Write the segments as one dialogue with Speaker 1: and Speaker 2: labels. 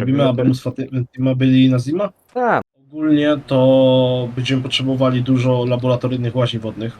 Speaker 1: Robimy Abemus Fatima byli na Zima?
Speaker 2: Tak,
Speaker 1: Ogólnie to będziemy potrzebowali dużo laboratoryjnych łaźni wodnych.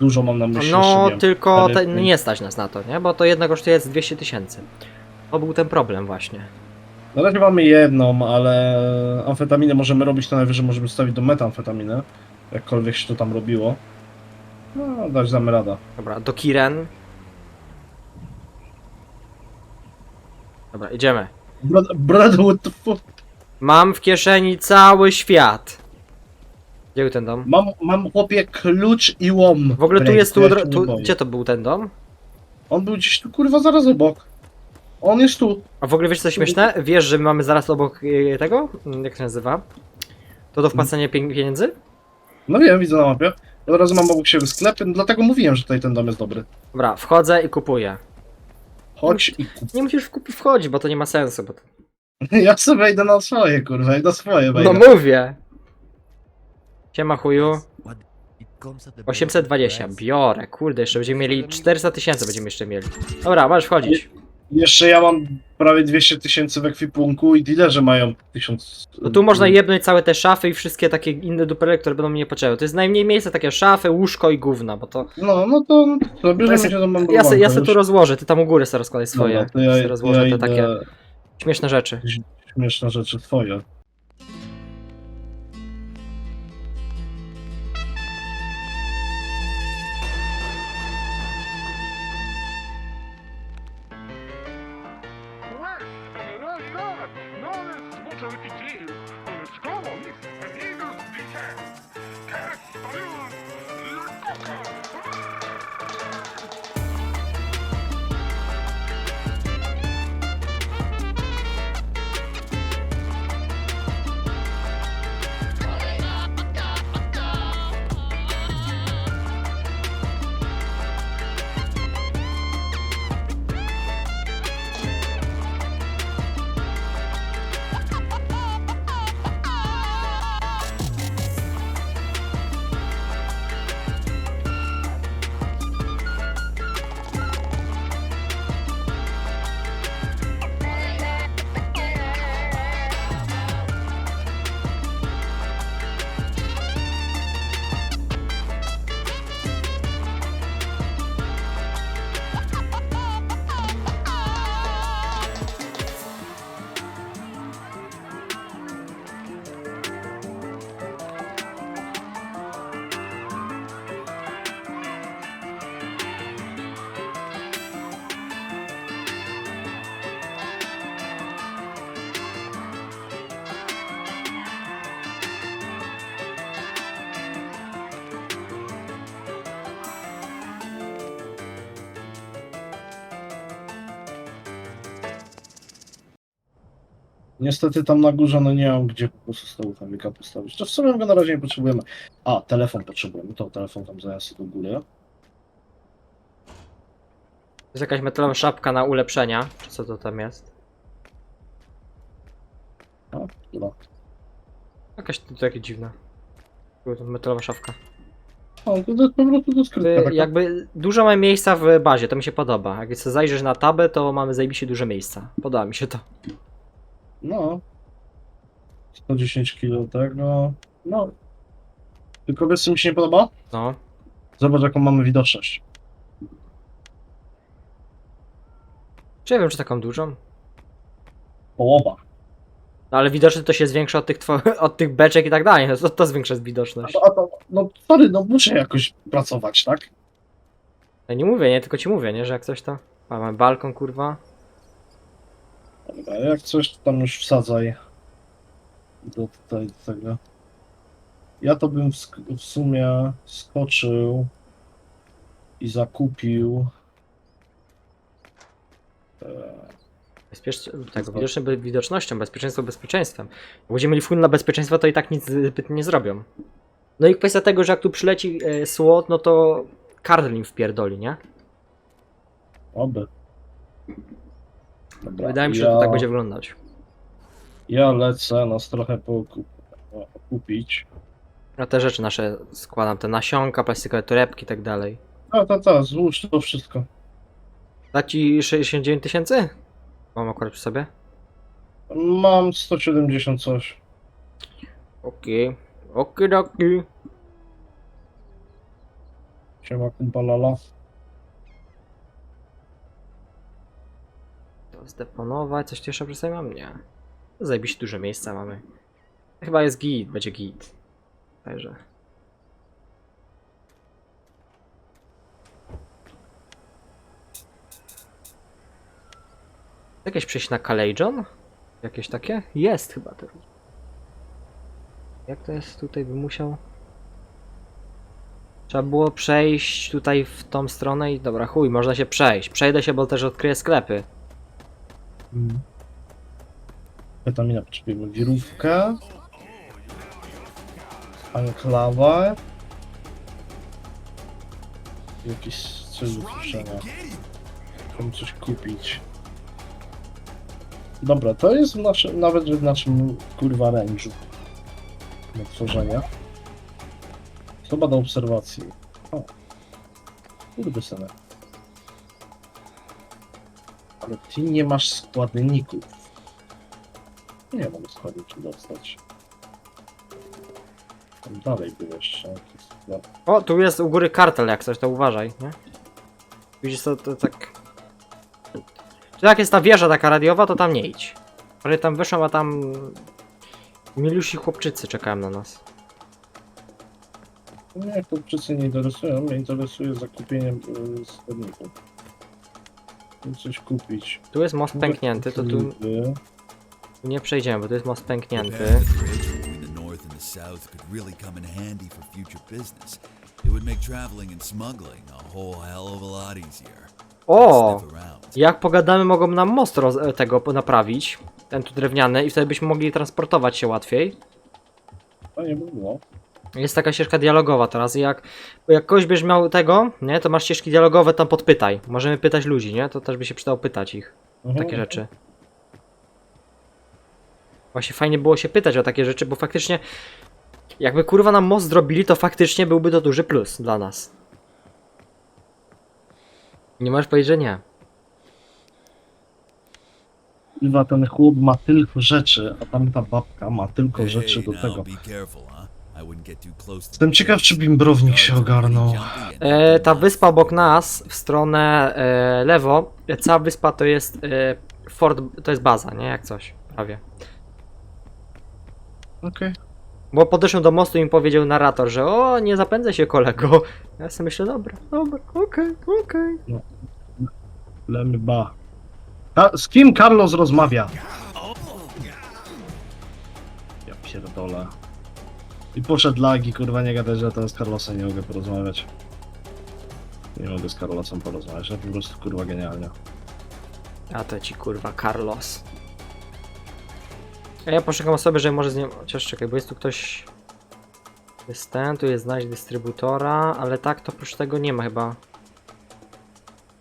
Speaker 1: Dużo mam na myśli.
Speaker 2: no
Speaker 1: jeszcze, nie wiem,
Speaker 2: tylko
Speaker 1: ale-
Speaker 2: te, nie stać nas na to, nie? Bo to jedna kosztuje z 200 tysięcy. To był ten problem właśnie.
Speaker 1: Na razie mamy jedną, ale amfetaminę możemy robić, to najwyżej możemy stawić do metamfetaminy. Jakkolwiek się to tam robiło. No, dać damy rada.
Speaker 2: Dobra, do Kiren. Dobra, idziemy.
Speaker 1: Brother what the fuck?
Speaker 2: Mam w kieszeni cały świat. Gdzie był ten dom?
Speaker 1: Mam, mam chłopie klucz i łom.
Speaker 2: W ogóle tu jest tu,
Speaker 1: ja się
Speaker 2: odro-
Speaker 1: nie
Speaker 2: tu
Speaker 1: boję.
Speaker 2: Gdzie to był ten dom?
Speaker 1: On był gdzieś tu kurwa zaraz obok. On jest tu.
Speaker 2: A w ogóle wiesz co śmieszne? Wiesz, że my mamy zaraz obok y, tego? Mm, Jak to się nazywa? To do wpłacenia pie- pieniędzy?
Speaker 1: No wiem, widzę na mapie. Od razu mam obok siebie sklepy, dlatego mówiłem, że tutaj ten dom jest dobry.
Speaker 2: Dobra, wchodzę i kupuję.
Speaker 1: Chodź i kup.
Speaker 2: Nie musisz kupić wchodzić, bo to nie ma sensu. Bo to...
Speaker 1: Ja sobie wejdę na swoje, kurwa, i na swoje wejdę.
Speaker 2: No mówię! Siema chuju. 820, biorę, kurde, jeszcze będziemy mieli 400 tysięcy będziemy jeszcze mieli. Dobra, możesz wchodzić.
Speaker 1: Jeszcze ja mam prawie 200 tysięcy w ekwipunku i dealerzy mają 1000.
Speaker 2: No tu można jebnąć całe te szafy i wszystkie takie inne dupery, które będą mnie potrzebowały. To jest najmniej miejsca, takie szafy, łóżko i gówno, bo to...
Speaker 1: No, no to, no to bierzemy
Speaker 2: jest-
Speaker 1: się do mam
Speaker 2: Ja se, ja se tu rozłożę, ty tam u góry sobie rozkładaj swoje.
Speaker 1: Dobra, to ja,
Speaker 2: se rozłożę
Speaker 1: ja
Speaker 2: te
Speaker 1: idę-
Speaker 2: takie śmieszne rzeczy.
Speaker 1: Śmieszne rzeczy twoje. Niestety tam na górze no nie mam gdzie po prostu stołu chemika postawić. To w sumie go na razie nie potrzebujemy. A, telefon potrzebujemy. To telefon tam zajazd do góry.
Speaker 2: Jest jakaś metalowa szapka na ulepszenia, czy co to tam jest?
Speaker 1: A, dobra.
Speaker 2: Jakaś to, jakieś dziwne. Była to metalowa szafka.
Speaker 1: O, to, to po prostu to skrytka
Speaker 2: Jakby,
Speaker 1: taka.
Speaker 2: jakby dużo mamy miejsca w bazie, to mi się podoba. Jak sobie zajrzysz na tabę, to mamy zajebiście duże miejsca. Podoba mi się to.
Speaker 1: No. 110 kg tego. No. Tylko wiesz co mi się nie podoba?
Speaker 2: No.
Speaker 1: Zobacz jaką mamy widoczność.
Speaker 2: Czy ja wiem, czy taką dużą?
Speaker 1: Połowa.
Speaker 2: No ale widoczne to się zwiększa od tych, two- od tych beczek i tak dalej. No to, to zwiększa
Speaker 1: A
Speaker 2: widoczność.
Speaker 1: to, a to, no sorry, no muszę jakoś pracować, tak?
Speaker 2: Ja nie mówię, nie, tylko ci mówię, nie, że jak coś to. A mamy balkon, kurwa.
Speaker 1: Dobra, jak coś to tam już wsadzaj. Do tutaj do tego. Ja to bym w, w sumie skoczył i zakupił. E,
Speaker 2: Bezpiecz... Tak, widoczne be- widocznością, bezpieczeństwo bezpieczeństwem. Jak będziemy mieli full na bezpieczeństwo, to i tak nic zbyt nie zrobią. No i kwestia tego, że jak tu przyleci e, słod, no to Karl im wpierdoli, nie?
Speaker 1: oby. Dobra,
Speaker 2: Wydaje mi się, że to tak będzie wyglądać.
Speaker 1: Ja lecę nas trochę pokup, kupić.
Speaker 2: Ja te rzeczy nasze składam, te nasionka, plastikowe torebki i tak dalej.
Speaker 1: A, ta, ta, złóż to wszystko.
Speaker 2: Da ci 69 tysięcy? Mam akurat przy sobie.
Speaker 1: Mam 170 coś.
Speaker 2: Okej. Okidoki.
Speaker 1: Siema kumpalala.
Speaker 2: Zdeponować. Coś tu jeszcze przy sobie mam? Nie. Zajebiście duże miejsca mamy. Chyba jest git, będzie git. Także. Jakieś przejść na Kalejon? Jakieś takie? Jest chyba to. Jak to jest tutaj by musiał? Trzeba było przejść tutaj w tą stronę i dobra, chuj, można się przejść. Przejdę się, bo też odkryję sklepy.
Speaker 1: Witamina potrzebujemy wirówkę. Anklawę. Jakiś do słyszenia. Chcę coś kupić. Dobra, to jest w naszym, nawet w naszym kurwa range'u. Do tworzenia. Chyba do obserwacji. O. Kurde sobie. Ale ty nie masz składników. Nie mam składników dostać. Tam dalej był jeszcze.
Speaker 2: O, tu jest u góry kartel, jak coś, to uważaj, nie? Widzisz, to, to tak... Tu jak jest ta wieża taka radiowa, to tam nie idź. Ale tam wyszłam, a tam... Milusi chłopczycy czekają na nas.
Speaker 1: Nie, wszyscy nie interesują. Mnie interesuje zakupienie y, składników. Coś kupić.
Speaker 2: Tu jest most pęknięty, to tu, tu nie przejdziemy, bo tu jest most pęknięty.
Speaker 3: Repair the bridge between the north and the south could really come in handy for future business. It would make traveling and smuggling a whole hell of a lot easier.
Speaker 2: O! Jak pogadamy, mogą nam most roz, e, tego naprawić. Ten tu drewniany i wtedy byśmy mogli transportować się łatwiej.
Speaker 1: To nie było.
Speaker 2: Jest taka ścieżka dialogowa teraz i jak, jak ktoś byś miał tego, nie, to masz ścieżki dialogowe, tam podpytaj. Możemy pytać ludzi, nie? To też by się przydało pytać ich.
Speaker 1: Mhm.
Speaker 2: takie rzeczy. Właśnie fajnie było się pytać o takie rzeczy, bo faktycznie jakby kurwa nam most zrobili, to faktycznie byłby to duży plus dla nas. Nie możesz powiedzieć, że nie.
Speaker 1: Chyba ten chłop ma tylko rzeczy, a tamta babka ma tylko
Speaker 3: Hey,
Speaker 1: rzeczy do tego.
Speaker 3: be careful, huh? I wouldn't get too close to
Speaker 1: Jestem ciekaw, czy bimbrownik się ogarnął.
Speaker 2: E, ta wyspa obok nas, w stronę e, lewo, e, cała wyspa to jest e, fort, to jest baza, nie? Jak coś, prawie.
Speaker 1: Okej.
Speaker 2: Bo podeszłem do mostu i mi powiedział narrator, że o, nie zapędzę się kolego. Ja sobie myślę, dobra, dobra, okej, okej.
Speaker 1: Lemy ba. A, z kim Carlos rozmawia? Ja pierdolę. I poszedł lagi, kurwa, nie gadać, że ten z Carlosem nie mogę porozmawiać. Nie mogę z Carlosem porozmawiać, no po prostu kurwa genialnie.
Speaker 2: A to ci kurwa Carlos. A ja poszukam osoby, że może z nią. Chociaż czekaj, bo jest tu ktoś. Jest ten, tu jest znaleźć dystrybutora, ale tak to oprócz tego nie ma chyba.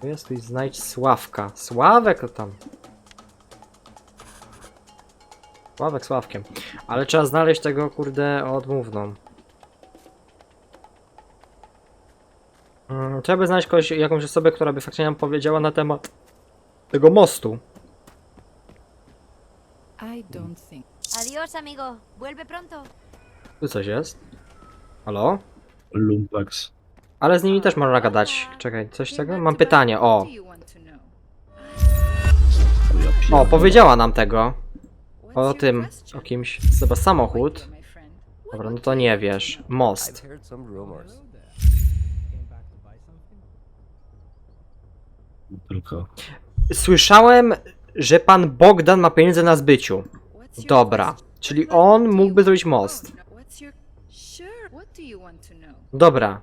Speaker 2: Tu jest tu jest znajdź Sławka. Sławek to tam. Sławek Sławkiem. Ale trzeba znaleźć tego kurde odmówną. Mm, trzeba by znaleźć kogoś, jakąś osobę, która by faktycznie nam powiedziała na temat tego mostu.
Speaker 4: I don't think.
Speaker 5: Adiós, amigo. Vuelve pronto.
Speaker 2: Tu coś jest. Halo?
Speaker 1: Lumpex.
Speaker 2: Ale z nimi też można gadać. Czekaj, coś tego? Mam pytanie, o. O, powiedziała nam tego. O tym, o kimś. Chyba samochód. Dobra, no to nie wiesz. Most.
Speaker 1: Tylko.
Speaker 2: Słyszałem, że pan Bogdan ma pieniądze na zbyciu. Dobra, czyli on mógłby zrobić most. Dobra.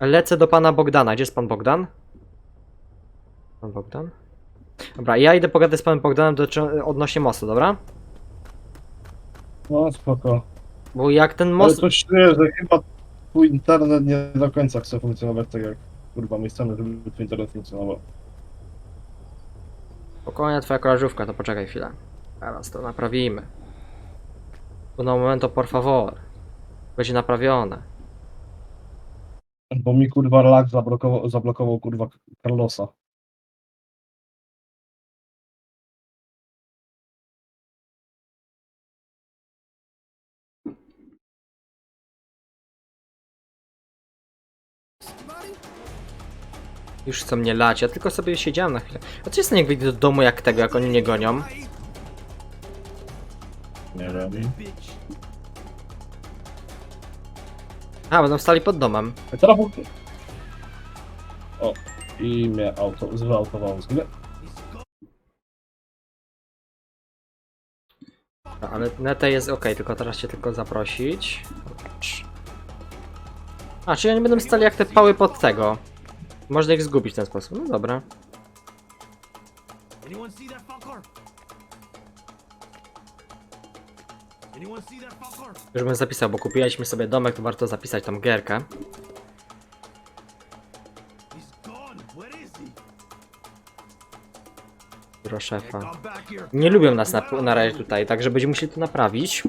Speaker 2: Lecę do pana Bogdana. Gdzie jest pan Bogdan? Pan Bogdan? Dobra, ja idę pogadać z panem Bogdanem do, odnośnie mostu, dobra?
Speaker 1: No spoko.
Speaker 2: Bo jak ten
Speaker 1: Ale
Speaker 2: most...
Speaker 1: coś czuję, że chyba twój internet nie do końca chce funkcjonować tak jak kurwa my chcemy, żeby twój internet funkcjonował.
Speaker 2: Spokojnie, twoja koleżówka, to poczekaj chwilę. Teraz to naprawimy. Uno momento, por favor. Będzie naprawione.
Speaker 1: Bo mi kurwa lag zablokował, zablokował kurwa Carlosa.
Speaker 2: Już chcą mnie lać, ja tylko sobie siedziałem na chwilę. A co jest jak wyjdę do domu jak tego, jak oni mnie gonią?
Speaker 1: Nie wiem.
Speaker 2: A, będą stali pod domem.
Speaker 1: A teraz... O, i mnie auto, wyautowało z gry.
Speaker 2: No, ale neta jest ok, tylko teraz cię tylko zaprosić. A, czyli oni będą stali jak te pały pod tego. Można ich zgubić w ten sposób. No dobra.
Speaker 6: Anyone see that fucker? Anyone see that fucker?
Speaker 2: Już bym zapisał, bo kupiliśmy sobie domek, to warto zapisać tą gierkę.
Speaker 6: He's gone. Where is he?
Speaker 2: Biuro
Speaker 6: Hey,
Speaker 2: szefa.
Speaker 6: come back here.
Speaker 2: Nie lubią nas na, na razie tutaj, także będziemy musieli to naprawić.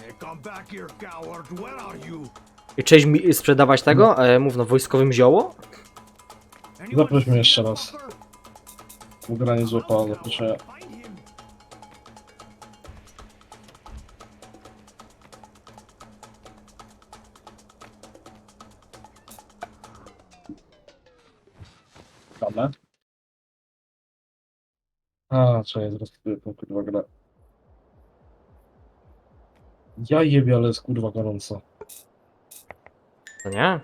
Speaker 6: Hey, come back here, coward. Where are you?
Speaker 2: I cześć mi sprzedawać tego? E, mów no, wojskowym zioło?
Speaker 1: Zaproś mnie jeszcze raz.
Speaker 6: fucker?
Speaker 1: Bo gra nie złapała zaproszenia. Dane. A, czekaj, zaraz sobie tą kurwa grę. Ja jebie, ale jest kurwa gorąco.
Speaker 2: To nie?